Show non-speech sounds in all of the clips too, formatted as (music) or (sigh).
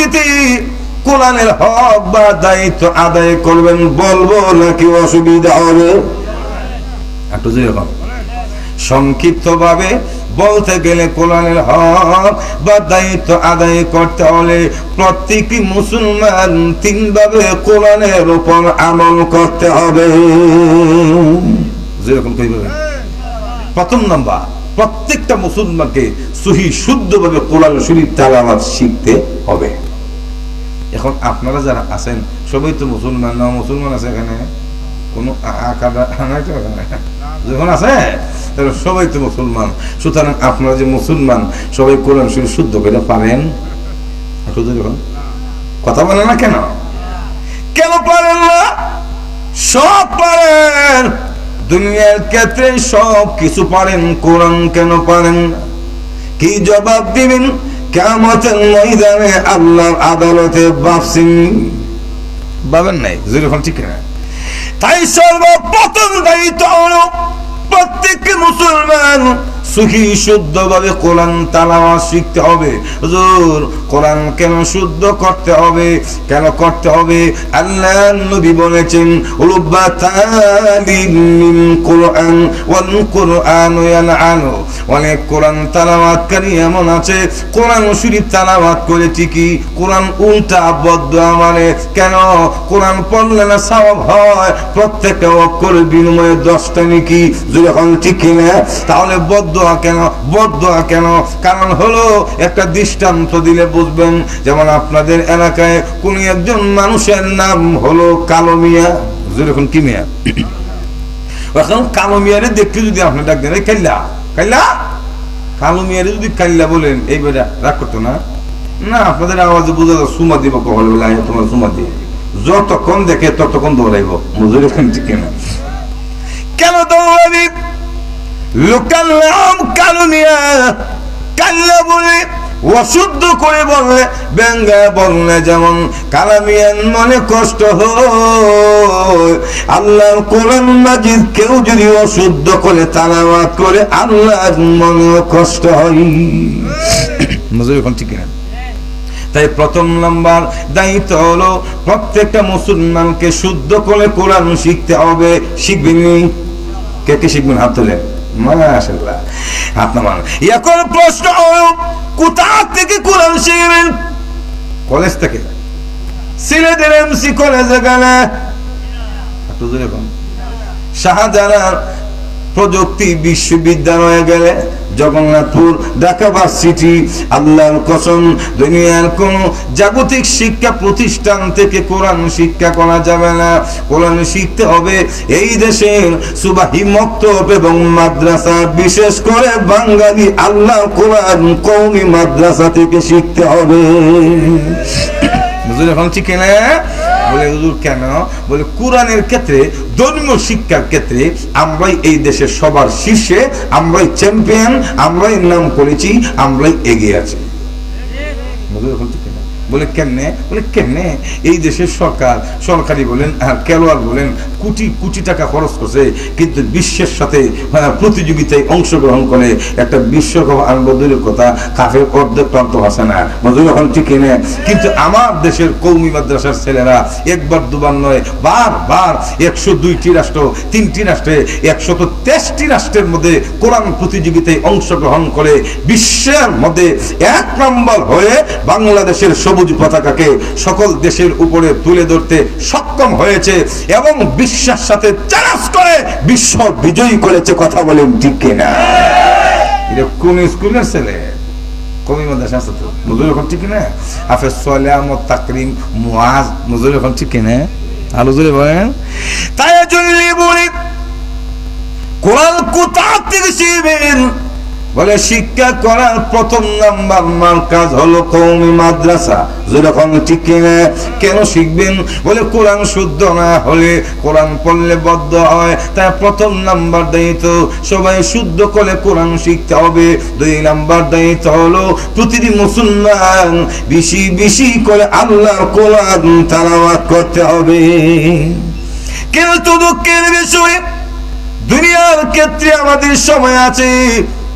পরবর্তীতে কোরআনের হক বা দায়িত্ব আদায় করবেন, বলব নাকি অসুবিধা হবে? একটু যেরকম সংক্ষিপ্ত ভাবে বলতে গেলে কোরআনের হক বা দায়িত্ব আদায় করতে হলে প্রত্যেকটি মুসলমান তিনভাবে কোরআনের উপর আমল করতে হবে। যেরকম প্রথম নাম্বার, প্রত্যেকটা মুসলমানকে সহি শুদ্ধভাবে কোরআন শরীফ তালাওয়াত শিখতে হবে। এখন আপনারা যারা আছেন, সবই তো মুসলমান, না মুসলমান আছে এখানে? কোনো নাই যখন আছে, তাহলে সবাই তো মুসলমান। সুতরাং আপনারা যে মুসলমান, সবাই কোরআন শরীফ শুদ্ধ করে পারেন। কথা বলে না কেন? কেন পারেন না? সব পারেন। দুনিয়ার ক্ষেত্রে সব কিছু পারেন। কোরআন কেন পারেন? কি জবাব দিবেন? কেমতের ময়দানে আল্লাহর আদালতে বাপসিন পাবেন নাই যেরকম ঠিক না তাই সর্বপ্রথম দায়িত্ব প্রত্যেক মুসলমান সুখী শুদ্ধ শুদ্ধভাবে কোরআন তালাওয়া শিখতে হবে। হুজুর, কোরআন কেন শুদ্ধ করতে হবে? কেন করতে হবে? আল্লাহ নবী বলেছেন উলুব্বা তালিম মিন কোরআন ওয়াল কোরআন ইয়ানআনু অনেক কোরআন তালাওয়াতকারী এমন আছে, কোরআন শরীফ তালাওয়াত করে ঠিকই, কোরআন উল্টা বদ্ধ মানে কেন? কোরআন পড়লে না সওয়াব হয়, প্রত্যেকটা অক্ষরের বিনিময়ে দশটা নাকি যখন ঠিক কিনা, তাহলে বদ্ধ কেন বদ্ধ কেন? কারণ হলো একটা দৃষ্টান্ত দিলে বুঝবেন, যেমন আপনাদের এলাকায় কোন একজন মানুষের নাম হলো কালো মিয়া। যেরকম কি মিয়া? (coughs) এখন কালো মিয়ারে দেখতে যদি আপনি ডাক দেন, এই কাল্লা কাল্লা কালো মিয়ারে যদি কাল্লা বলেন, এই বেটা, রাগ করতো না? না, আপনাদের আওয়াজে বোঝা যায়, সুমা দিব কহল বলে তোমার সুমা দি। যতক্ষণ দেখে ততক্ষণ দৌড়াইব। খান ঠিক কেন? দৌড়াবি লোকাল নাম কালো মিয়া কাল্লা বলে, অশুদ্ধ করে বললে ব্যঙ্গা বললে যেমন কালামিয়ান মনে কষ্ট হয়। আল্লাহর কোরআন মাজিদ কেউ যদি অশুদ্ধ করে, তালাওয়াত করে, আল্লাহর মনে কষ্ট হয়। ঠিক না তাই প্রথম নাম্বার দায়িত্ব হলো, প্রত্যেকটা মুসলমানকে শুদ্ধ করে কোরআন শিখতে হবে। শিখবেন কে কে শিখবেন হাত তোলে? মাশাআল্লাহ নামান। এখন প্রশ্ন কোথা থেকে কোরআন শিখবেন? কলেজ থেকে। সিলেটের এমসি কলেজে গেলে একটু প্রযুক্তি বিশ্ববিদ্যালয়ে গেলে জগন্নাথপুর ঢাকা ভার্সিটি, আল্লাহর কসম, দুনিয়ার কোন জাগতিক শিক্ষা প্রতিষ্ঠান থেকে কোরআন শিক্ষা করা যাবে না। কোরআন শিখতে হবে এই দেশের সুবাহি মক্তব এবং মাদ্রাসা, বিশেষ করে বাঙালি আল্লাহ কোরআন কৌমি মাদ্রাসা থেকে শিখতে হবে। বুঝলি? এখন ঠিক না বলে, হুজুর কেন? বলে, কোরআনের ক্ষেত্রে, ধর্মীয় শিক্ষার ক্ষেত্রে আমরাই এই দেশের সবার শীর্ষে, আমরাই চ্যাম্পিয়ন আমরাই নাম করেছি, আমরাই এগিয়ে আছি? বলে, কেমনে? বলে, কেমনে? এই দেশের সরকার, সরকারি বলেন, আর খেলোয়াড় বলেন, কোটি কোটি টাকা খরচ করছে, কিন্তু বিশ্বের সাথে প্রতিযোগিতায় অংশগ্রহণ করে একটা বিশ্বকাপ আনন্দ দূরের কথা কাফের অর্ধেক প্রান্ত ভাষা না। বুঝলি এখন ঠিক না কিন্তু আমার দেশের কৌমি মাদ্রাসার ছেলেরা একবার, দুবার নয়, বার বার একশো দুইটি রাষ্ট্র, তিনটি রাষ্ট্রে, একশত তেইশটি রাষ্ট্রের মধ্যে কোরআন প্রতিযোগিতায় অংশগ্রহণ করে বিশ্বের মধ্যে এক নম্বর হয়ে বাংলাদেশের সবুজ পতাকাকে সকল দেশের উপরে তুলে ধরতে সক্ষম হয়েছে এবং বিশ্বের সাথে চ্যালেঞ্জ করে বিশ্ব বিজয়ী করেছে কথা বলেন ঠিক কিনা? এটা কোন স্কুলের ছেলে? বলেন তাই কোথা থেকে শিখবেন। বলে, শিক্ষা করার প্রথম নাম্বার মার কাজ হলো কৌমি মাদ্রাসা। যেরকম ঠিক কিনা শিখবেন? বলে, কোরআন শুদ্ধ না হলে কোরআন পড়লে বদ্ধ হয়। তাই প্রথম নাম্বার দায়িত্ব, সবাই শুদ্ধ করে কোরআন শিখতে হবে। দুই নাম্বার দায়িত্ব হলো, প্রতিটি মুসলমান বেশি বেশি করে আল্লাহর কোরআন তালাওয়াত করতে হবে। কিন্তু দুঃখের বিষয় দুনিয়ার ক্ষেত্রে আমাদের সময় আছে।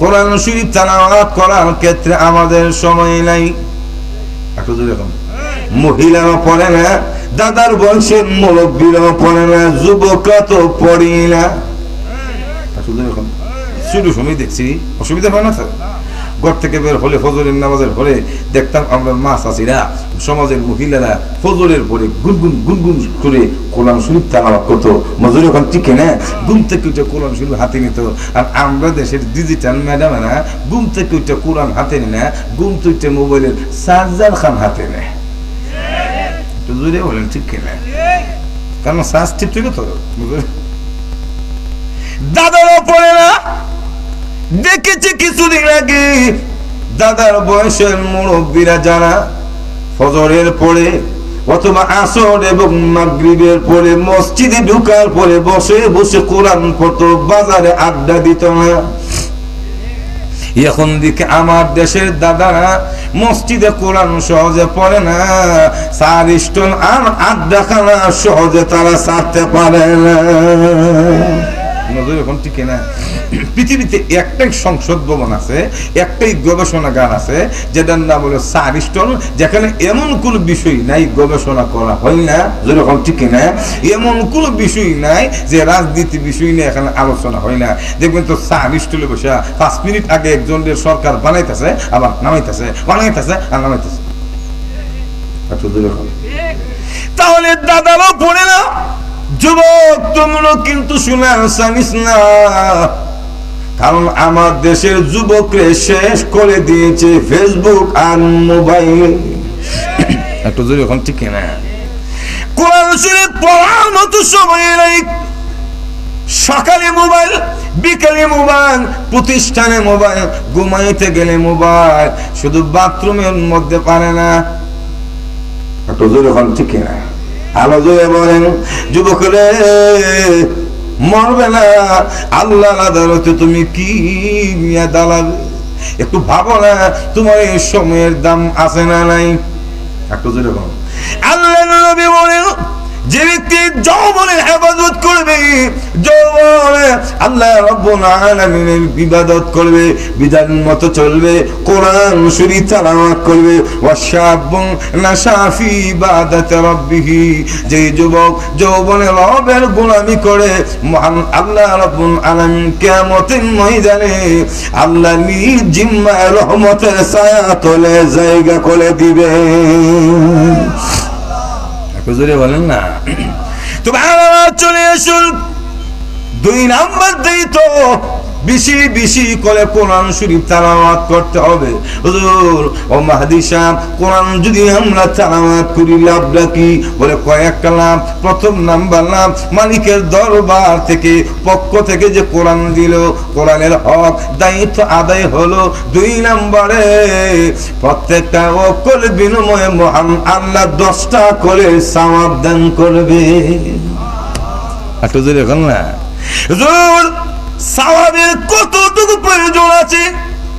কোরআন শরীফ তালাওয়াত করার ক্ষেত্রে আমাদের সময় নাই। একটু কম মহিলারা পড়ে না, দাদার বয়সের মুরব্বীরাও পড়ে না, যুবকরা তো পড়ি না। শুধু সময় দেখছি, অসুবিধা হয় না তো? ঘর থেকে বের হলে ফজরের নামাজের পরে দেখতাম আমরা মা চাষিরা সমাজের মহিলারা ফজরের পরে গুনগুন গুনগুন করে কোরআন শরীফ তালাবাদ করতো। মজুরি ওখান টিকে না? ঘুম থেকে উঠে কোরআন শরীফ হাতে নিত। আর আমরা দেশের ডিজিটাল ম্যাডামেরা ঘুম থেকে উঠে কোরআন হাতে নি না, ঘুম থেকে উঠে মোবাইলের চার্জার খান হাতে নেয় কারণ শ্বাস ঠিক ঠিক তো? পড়ে না দেখেছি কিছুদিন আগে দাদার বয়সের মুরব্বীরা যারা ফজরের পরে অথবা আসর এবং মাগরিবের পরে মসজিদে ঢুকার পরে বসে বসে কোরআন পড়তো, বাজারে আড্ডা দিত না। এখন দিকে আমার দেশের দাদারা মসজিদে কোরআন সহজে পড়ে না চার স্টোন আর আড্ডা খানা সহজে তারা ছাড়তে পারে না। এখন টিকে না। (coughs) পৃথিবীতে একটাই সংসদ ভবন আছে, একটাই গবেষণাগার আছে, যেটার নাম হলো সারিস্টন যেখানে এমন কোন বিষয় নাই গবেষণা করা হয় না, যেরকম টিকে না এমন কোন বিষয় নাই যে রাজনীতি বিষয় নিয়ে এখানে আলোচনা হয় না। দেখবেন তো সারিস্টলে বসে পাঁচ মিনিট আগে একজনের সরকার বানাইতেছে, আবার নামাইতেছে, বানাইতেছে আর নামাইতেছে। হন। তাহলে দাদারও পড়ে না? যুবক তোমরা কিন্তু শোনার জানিস না। কারণ আমার দেশের যুবকরে শেষ করে দিয়েছে ফেসবুক আর মোবাইল। একটু জোরে এখন ঠিক না কোরআন শরীফ পড়ার মতো সময় নাই। সকালে মোবাইল, বিকালে মোবাইল, প্রতিষ্ঠানে মোবাইল, ঘুমাইতে গেলে মোবাইল, শুধু বাথরুমের মধ্যে পারে না। একটু জোরে এখন ঠিক না আলো জোরে বলেন, যুবকরে মরবে না। আল্লাহ আদালতে তুমি কি নিয়ে দাঁড়াবে একটু ভাবো না, তোমার এই সময়ের দাম আছে না নাই? একটু জোরে ভাবো আল্লাহ নবী বলেন হেফাজত করবে। যৌবনে আল্লাহ রব্বুল আলামিনের করবে, বিধান মতো চলবে, কোরআন করবে। যে যুবক যৌবনে রবের গোলামি করে, মহান আল্লাহ রব্বুল আলামিন কিয়ামতের ময়দানে আল্লাহ জিম্মায় রহমতের ছায়া তলে জায়গা করে দিবে। বলেন না? তো চলে আসুন দুই নাম্বার দিই তো। বেশি বেশি করে কোরআন শরীফ তালাওয়াত করতে হবে। হুজুর ও মাহাদি সাহেব কোরআন যদি আমরা তালাওয়াত করি লাভটা কি? বলে কয়েকটা লাভ। প্রথম নাম্বার লাভ মালিকের দরবার থেকে পক্ষ থেকে যে কোরআন দিল কোরআনের হক দায়িত্ব আদায় হলো। দুই নম্বরে প্রত্যেকটা অকল বিনিময়ে মহান আল্লাহ দশটা করে সওয়াব দান করবে। একটু জোরে এখন না। হুজুর সাওয়াবের কতটুকু প্রয়োজন আছে?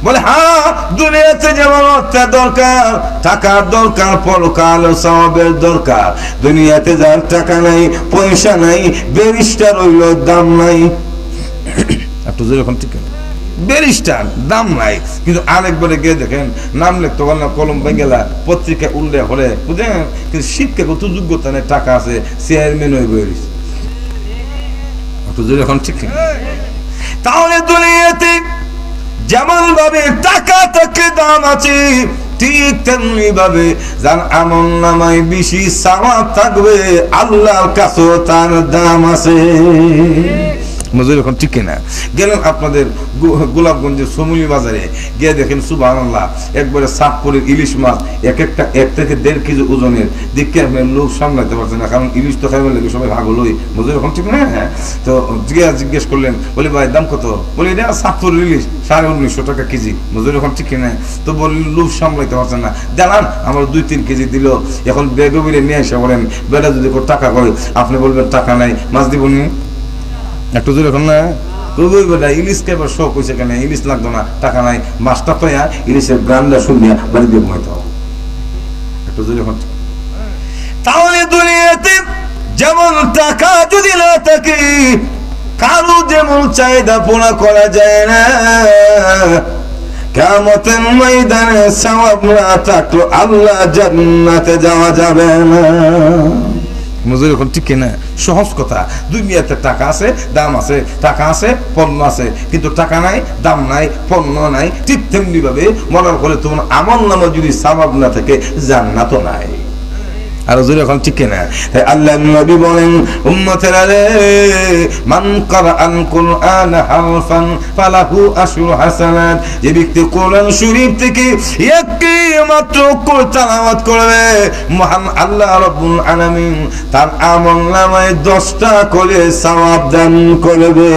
বলে হ্যাঁ দুনিয়াতে যেমন অর্থের দরকার, টাকার দরকার, পরকাল ও সওয়াবের দরকার। দুনিয়াতে যার টাকা নাই, পয়সা নাই বেরিস্টার হইল দাম নাই। একটু এখন ঠিক। ব্যারিস্টার, দাম নাই। কিন্তু আরেকবারে গিয়ে দেখেন, নাম লিখতে পারলাম না কলম গেলা পত্রিকা উল্লেখ হলে বুঝলেন? কিন্তু শিক্ষা কত যোগ্যতা নেই, টাকা আছে চেয়ারম্যান হয়ে বেরিস একটু এখন ঠিক। তাহলে দুনিয়াতে যেমন ভাবে টাকা থেকে দাম আছে, ঠিক তেমনি ভাবে যার আমল নামায় বেশি সামাপ থাকবে, আল্লাহর কাছেও তার দাম আছে। মজুর এখন ঠিক কিনা গেলেন আপনাদের গোলাপগঞ্জের সমুলি বাজারে। গিয়ে দেখেন সুবাহ একবারে সাতপুরের ইলিশ মাছ এক একটা এক থেকে দেড় কেজি ওজনের। দেখে আপনি লোক সামলাতে পারছেন না, কারণ ইলিশ তো খাইবার লাগে, সবাই ভাগ হলোই। মজুরি এখন ঠিক না হ্যাঁ? তো জিজ্ঞাসা জিজ্ঞেস করলেন, বলি, ভাই, দাম কত? বলি, এটা সাতপুর ইলিশ, সাড়ে উনিশশো টাকা কেজি। মজুরি এখন ঠিক কিনা তো বললেন লোক সামলাইতে পারছেন না। জানান আমার দুই তিন কেজি দিল। এখন বেগে বেড়ে নিয়ে এসে বলেন, বেটা, যদি টাকা করে আপনি বলবেন টাকা নাই, মাছ দিব নি? একটু দূরে এখন না। কই বেটা ইলিশ খাইবার শখ হয়েছে কেন ইলিশ লাগতো না টাকা নাই। মাছটা পাইয়া ইলিশের গ্রান্ডা শুনিয়া বাড়ি দিয়ে ঘুমাইতে হবে। একটু দূরে এখন তাহলে দুনিয়াতে যেমন টাকা যদি না থাকে কারও যেমন চাহিদা পূর্ণ করা যায় না। কেমতের ময়দানে সওয়াব না থাকল আল্লাহ জান্নাতে যাওয়া যাবে না। মজুর এখন ঠিক না সহজ কথা। দুই মিয়াতে টাকা আছে, দাম আছে, টাকা আছে, পণ্য আছে। কিন্তু টাকা নাই, দাম নাই, পণ্য নাই, ঠিক তেমনিভাবে মরার ফলে তোমার আমল নামা যদি সাবাব না থাকে জান্নাত নাই। আর হুজুর এখন ঠিক না তাই নবী বলেন, উম্মতের আরে মান কারাআল কুরআন হারফান ফালাহু আশরু হাসানাত। যে ব্যক্তি কোরআন শরীফ থেকে একটি মাত্র অক্ষর করবে, মহান আল্লাহ রাব্বুল আলামিন তার আমল নামায় 10টা করে সওয়াব দান করবে।